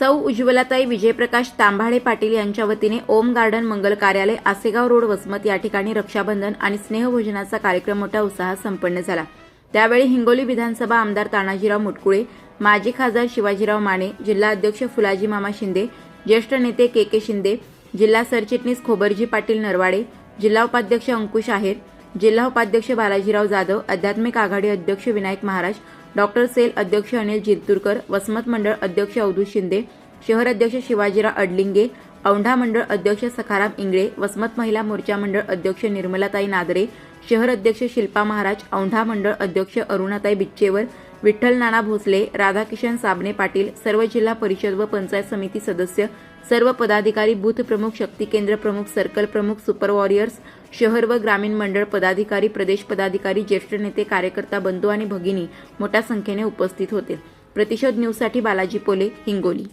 सौ उज्ज्वलाताई विजयप्रकाश तांभाडे पाटील यांच्या वतीने ओम गार्डन मंगल कार्यालय आसेगाव रोड वसमत या ठिकाणी रक्षाबंधन आणि स्नेहभोजनाचा कार्यक्रम मोठ्या उत्साहात संपन्न झाला. त्यावेळी हिंगोली विधानसभा आमदार तानाजीराव मुटकुळे माजी खासदार शिवाजीराव माने जिल्हा अध्यक्ष फुलाजी मामा शिंदे ज्येष्ठ नेते के के शिंदे जिल्हा सरचिटणीस खोबरजी पाटील नरवाडे जिल्हा उपाध्यक्ष अंकुश आहेर जिल्हा उपाध्यक्ष बालाजीराव जाधव आध्यात्मिक आघाडी अध्यक्ष विनायक महाराज डॉक्टर सेल अध्यक्ष अनिल जिंतूरकर वसमत मंडळ अध्यक्ष अवधू शिंदे शहर अध्यक्ष शिवाजीराव अडलिंगे औंढा मंडळ अध्यक्ष सखाराम इंगळे वसमत महिला मोर्चा मंडळ अध्यक्ष निर्मलाताई नादरे शहर अध्यक्ष शिल्पा महाराज औंढा मंडळ अध्यक्ष अरुणाताई बिच्चेवर विठ्ठल नाना भोसले राधाकिशन साबणे पाटील सर्व जिल्हा परिषद व पंचायत समिती सदस्य सर्व पदाधिकारी बूथ प्रमुख शक्ती केंद्र प्रमुख सर्कल प्रमुख सुपर वॉरियर्स शहर व ग्रामीण मंडळ पदाधिकारी प्रदेश पदाधिकारी ज्येष्ठ नेते कार्यकर्ता बंधू आणि भगिनी मोठ्या संख्येने उपस्थित होते. प्रतिशोध न्यूजसाठी बालाजी पोले हिंगोली.